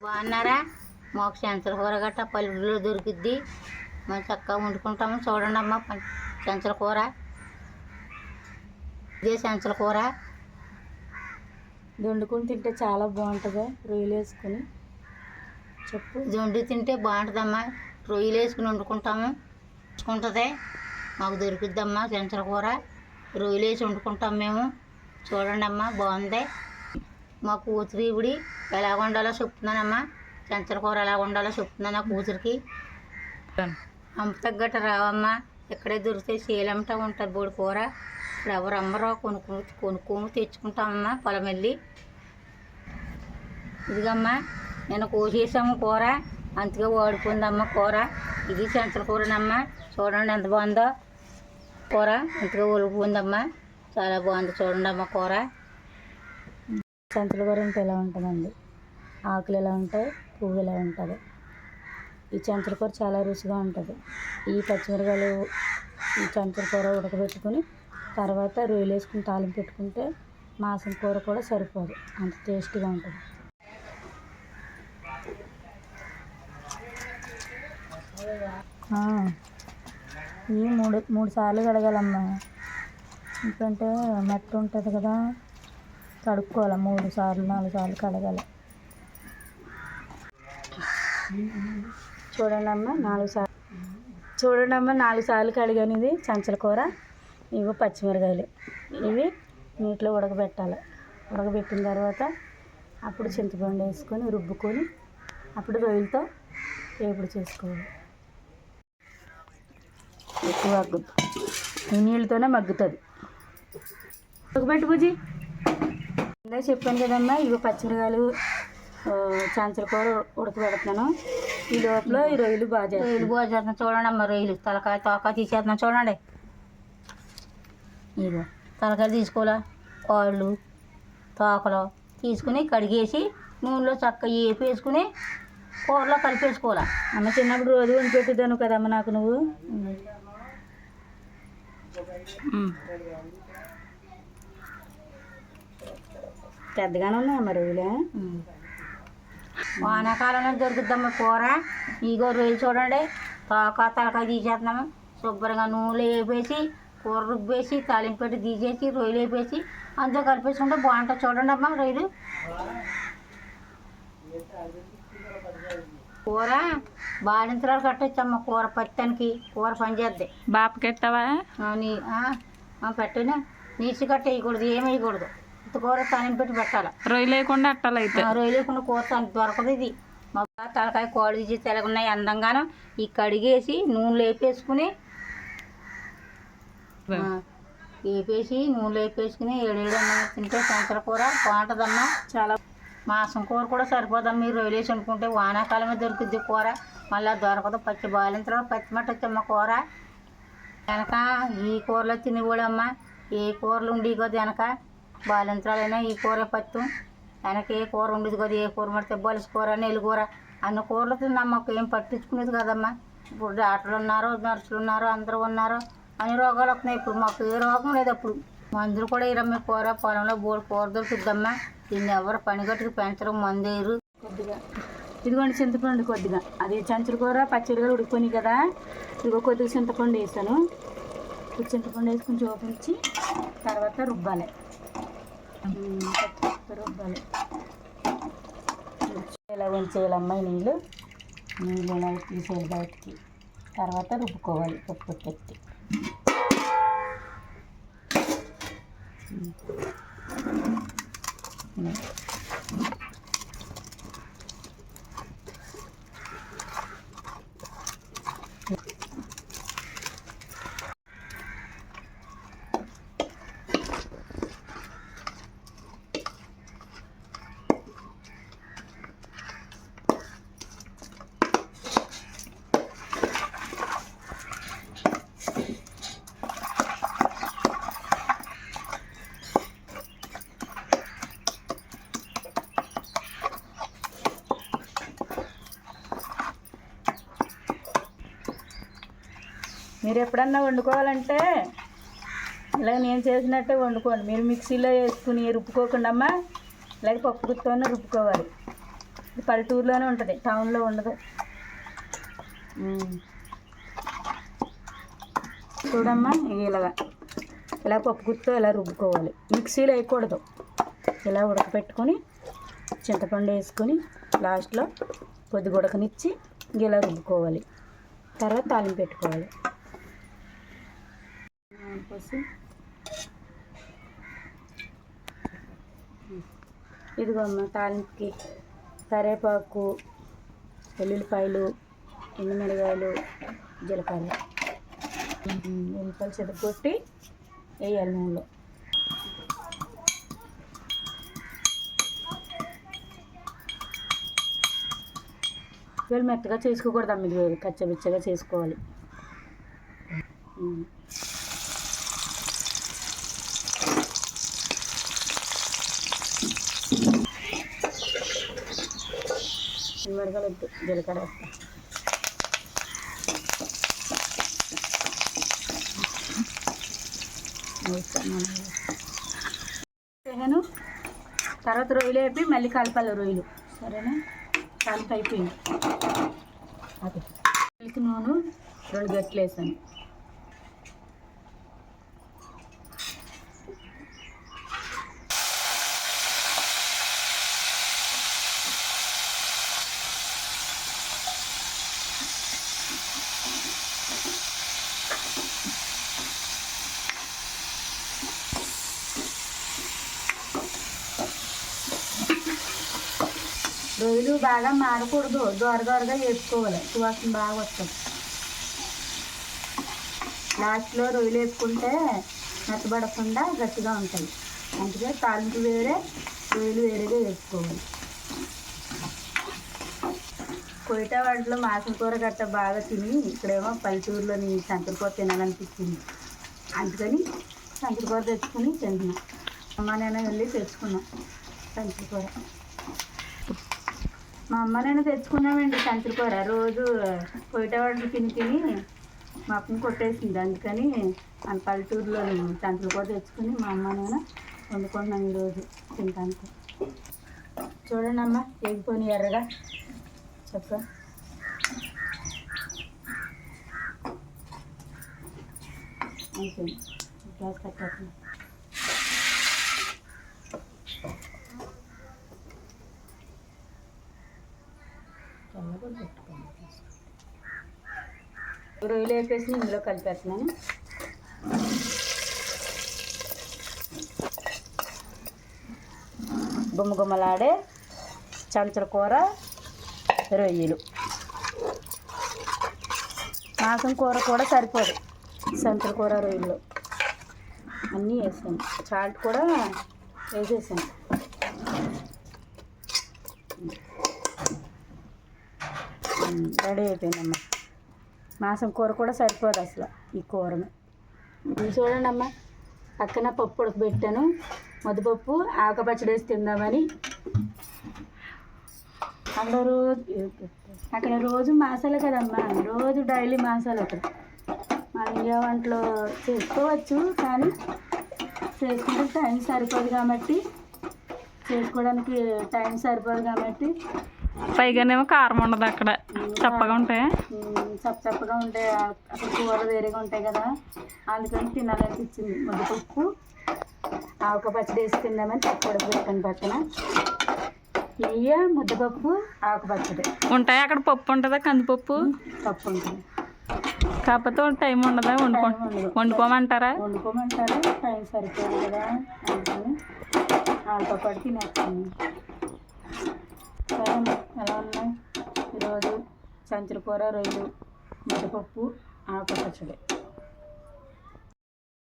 బాగున్నారా? మాకు చెంచల కూర గట్ట పల్లెటూరులో దొరికిద్ది. మేము చక్కగా వండుకుంటాము. చూడండి అమ్మ చెంచల కూర. ఇదే చెంచల కూర. ఇది వండుకొని తింటే చాలా బాగుంటుంది. రొయ్యలు వేసుకొని. చెప్పు. ఇది వండి తింటే బాగుంటుందమ్మా. రొయ్యలు వేసుకుని వండుకుంటాము. ఉంచుకుంటుంది. మాకు దొరికిద్దమ్మా చెంచల కూర. రొయ్యలు వేసి వండుకుంటాం మేము. చూడండి అమ్మా బాగుంది. మా కూతురు ఇవిడి ఎలా వండాలో చెప్తున్నానమ్మా. చెంచల కూర ఎలా వండాలో చెప్తున్నాను నా కూతురికి. అంత తగ్గట్ట రావమ్మా. ఇక్కడే దొరికితే శీలంట ఉంటుంది బోడి కూర. ఇప్పుడు ఎవరు అమ్మరో కొనుక్కు కొనుక్కోము తెచ్చుకుంటామమ్మా పొలం వెళ్ళి ఇదిగమ్మా నేను కోసేసాము కూర. అంతగా వాడిపోయిందమ్మ కూర. ఇది చెంచల కూరనమ్మా. చూడండి ఎంత బాగుందో కూర. అంతగా ఒలిగిపోయిందమ్మా చాలా బాగుంది చూడండి అమ్మ కూర. సంచుల కూర అంటే ఎలా ఉంటుందండి? ఆకులు ఎలా ఉంటాయి? పువ్వు ఎలా ఉంటుంది? ఈ చంచల కూర చాలా రుచిగా ఉంటుంది. ఈ పచ్చిమిరకాయలు ఈ చంచల కూర ఉడకబెట్టుకొని తర్వాత రొయ్యలు వేసుకుని తాలింపు పెట్టుకుంటే మాసం కూర కూడా సరిపోదు. అంత టేస్టీగా ఉంటుంది. ఇవి మూడు మూడు సార్లు కడగాలమ్మా. ఎందుకంటే మట్టి ఉంటుంది కదా. కడుక్కోవాలి మూడు సార్లు నాలుగు సార్లు కడగాలి. చూడండి అమ్మ నాలుగు సార్లు. చూడండి అమ్మ నాలుగు సార్లు కడిగాను ఇది. చంచల కూర ఇవి పచ్చిమిరకాయలు. ఇవి నీటిలో ఉడకబెట్టాలి. ఉడకబెట్టిన తర్వాత అప్పుడు చింతపండు వేసుకొని రుబ్బుకొని అప్పుడు రొయ్యలతో వేపుడు చేసుకోవాలి. ఎక్కువ మగ్గుద్ది ఈ నీళ్ళతోనే మగ్గుతుంది. ఉడకబెట్టు బుజ్జి ఇందాక చెప్పాను కదమ్మా ఇవి పచ్చిమిరకాయలు చాంచల కూర ఉడకబెడుతున్నాను. ఈ లోపల ఈ రొయ్యలు బాగా రొయ్యలు బాగా చేస్తున్నాం చూడండి అమ్మ రొయ్యలు. తలకాయ తోక తీసేస్తున్నాం చూడండి. ఇదిగో తలకాయ తీసుకోవాలా? కాళ్ళు తోకలు తీసుకుని కడిగేసి నూనెలో చక్కగా ఏపి వేసుకుని కూరలో కలిపేసుకోవాలా? అమ్మ చిన్నప్పుడు రోజు వండి పెట్టేదాను కదమ్మ నాకు నువ్వు. పెద్దగానే ఉన్నాయమ్మ రొయ్యలే వానాకాలంలో దొరుకుద్దమ్మ కూర. ఇగో రొయ్యలు చూడండి. తోక తలకాయ తీసేస్తున్నాము శుభ్రంగా నూనెలో వేపేసి కూర రుబ్బేసి తాలింపు పెట్టి తీసేసి రొయ్యలు వేపేసి అందులో కలిపేసుకుంటే బాగుంటుంది. చూడండి అమ్మ రొయ్యలు. కూర బాలింతరాలు కట్టొచ్చమ్మ కూర పత్తానికి. కూర పనిచేద్ది బాపకెట్టవా నీ పెట్టిన. నీచి కట్ట వేయకూడదు ఏమి వేయకూడదు. ఇంత కూర తాలింపు పెట్టి పెట్టాలి? రొయ్యలు లేకుండా అట్టాలైతే. ఆ రొయ్యలేకుండా కూర అంత దొరకదు ఇది. మా తలకాయ కోడి తీసి తెలగున్నాయి అందంగాను. ఈ కడిగేసి నూనెలో వేపేసుకుని ఆ, వేపేసి నూనెలో వేపేసుకుని ఏడేడు అన్నం తింటే సంతర కూర బాగుంటుందమ్మా. చాలా. మాసం కూర కూడా సరిపోదమ్మా మీరు రొయ్యలు వేసి అనుకుంటే వానాకాలమే దొరుకుద్ది కూర. మళ్ళీ దొరకదు పచ్చి బాలింతలో పచ్చి మట్టి వచ్చమ్మా కూర. వెనక ఈ కూరలో తినేవాడమ్మా ఏ కూరలు ఉండి కదా వెనక బాలింతరాలైనా ఈ కూర పత్తు. వెనక ఏ కూర ఉండేది కదా ఏ కూర పడితే బలిసి కూర నెల్లి కూర. అన్ని కూరలు తిన్నాం మాకు ఏం పట్టించుకునేది కదమ్మా. ఇప్పుడు డాక్టర్లు ఉన్నారు నర్సులు ఉన్నారు అందరూ ఉన్నారు అన్ని రోగాలు వస్తున్నాయి. ఇప్పుడు మాకు ఏ రోగం లేదు అప్పుడు. మందులు కూడా ఇరమ్మ కూర. పొలంలో బోడు కూర దొరుకుద్దమ్మా దీన్ని ఎవరు పని పెంచడం మందేరు కొద్దిగా. ఇదిగోండి చింతపండు కొద్దిగా. అది చంచుల కూర పచ్చడిగా ఉడికిపోయి కదా. ఇదిగో కొద్దిగా చింతపండు వేసాను. ఈ చింతపండు వేసుకుని చూపించి తర్వాత రుబ్బాలి. రుబ్బాలి ఇలా ఉంచేయాలి అమ్మాయి నీళ్ళు నీళ్ళు ఇలా తీసేయాలి బయటికి. తర్వాత రుబ్బుకోవాలి పప్పు పెట్టి. మీరు ఎప్పుడన్నా వండుకోవాలంటే ఇలా నేను చేసినట్టే వండుకోండి. మీరు మిక్సీలో వేసుకుని రుబ్బుకోకుండా అమ్మా ఇలాగే పప్పు గుత్తోనే రుబ్బుకోవాలి. ఇది పల్లెటూరులోనే ఉంటుంది టౌన్లో ఉండదు. చూడమ్మా ఇలాగా. ఇలా పప్పు గుత్తో ఇలా రుబ్బుకోవాలి. మిక్సీలో వేయకూడదు. ఇలా ఉడకపెట్టుకొని చింతపండు వేసుకొని లాస్ట్లో కొద్ది ఉడకనిచ్చి ఇలా రుబ్బుకోవాలి. తర్వాత తాలింపు పెట్టుకోవాలి. పోసి ఇదిగో అమ్మ తాలింపుకి కరివేపాకు వెల్లుల్లిపాయలు ఎండుమిరగాయలు జీలకర్ర. ఎల్లిపాయలు చెదగొట్టి వేయాలి నూనెలో. వీళ్ళు మెత్తగా చేసుకోకూడదు అమ్మ ఇది కచ్చబిచ్చగా చేసుకోవాలి. ఉమ్. మిరగాయలు వద్దు జీలకర్ర వేస్తా. వేసాను తర్వాత రొయ్యలు వేపి మళ్ళీ కలపాలి రొయ్యలు. సరేనా? కలిపి అయిపోయింది అది నూనె రెండు గట్లు వేసాను. రొయ్యలు బాగా మారకూడదు. దోర దోరగా వేసుకోవాలి. సువాసన బాగా వస్తుంది. లాస్ట్లో రొయ్యలు వేసుకుంటే మెత్తబడకుండా గట్టిగా ఉంటాయి. అందుకే తాలింపు వేరే రొయ్యలు వేరేగా వేసుకోవాలి. కొయిట వాటిలో మాసం కూర గట్ట బాగా తిని ఇక్కడేమో పల్లెటూరులోని సంకరకూర తినాలనిపించింది అందుకని సంకరకూర తెచ్చుకుని తింటున్నాం. అమ్మ నేను వెళ్ళి తెచ్చుకున్నాం సంకరకూర మా అమ్మ నేను తెచ్చుకున్నామండి సంచుకూర రోజు కొయ్యటవాళ్ళు తిని తిని మా అప్పని కొట్టేసింది. అందుకని మన పల్లెటూరులో సంచుకూర తెచ్చుకుని మా అమ్మ నేను వండుకున్నాం ఈరోజు తినడానికి చూడండి అమ్మ ఎగిపోయి ఎర్రగా? చెప్ప. అయిపోయింది గ్యాస్ కట్టేస్తుంది పెట్టుకోండి రొయ్యలు వేపేసి ఇందులో కలిపేస్తున్నాను. గుమ్మగుమ్మలాడే చంచల కూర రొయ్యలు. మాసం కూర కూడా సరిపోదు. సంచుల కూర రొయ్యలు. అన్నీ వేసాను. చాట్ కూడా వేసేసాను. రెడీ అయిపోయిందమ్మా. మాసం కూర కూడా సరిపోదు అసలు ఈ కూరను. ఇది చూడండి అమ్మా పక్కన పప్పు ఉడకబెట్టాను. ముద్దపప్పు ఆక పచ్చడి వేసి తిందామని. అక్కడ రోజు అక్కడ రోజు మాసాలే కదమ్మా. రోజు డైలీ మాసాలు అక్కడ. మన ఇండియా వంటలో చేసుకోవచ్చు కానీ చేసుకుంటే టైం సరిపోదు కాబట్టి చేసుకోవడానికి టైం సరిపోదు కాబట్టి పైగానేమో కారం ఉండదు అక్కడ. చప్పగా ఉంటాయి చప్ప చప్పగా ఉంటాయి అక్కడ కూరలు వేరేగా ఉంటాయి కదా. అందుకని తినాలనిపించింది ముద్దపప్పు. ఆవక పచ్చడి వేసి తిందామని పప్పు ఉడకబెట్టాను పక్కన. నెయ్యి ముద్దపప్పు ఆవక పచ్చడి ఉంటాయి అక్కడ పప్పు ఉంటుందా? కందిపప్పు? పప్పు ఉంటుంది. కాకపోతే టైం ఉండదా? వండుకో. వండుకోమంటారా? వండుకోమంటారు. టైం సరిపోదు కదా. అందుకని వాళ్ళతో పాటు తినేస్తాను. సరే ఎలా ఉన్నాయి? ఈరోజు సంచుల కూర రొయ్యలు ముద్దపప్పు ఆకుపచ్చడి.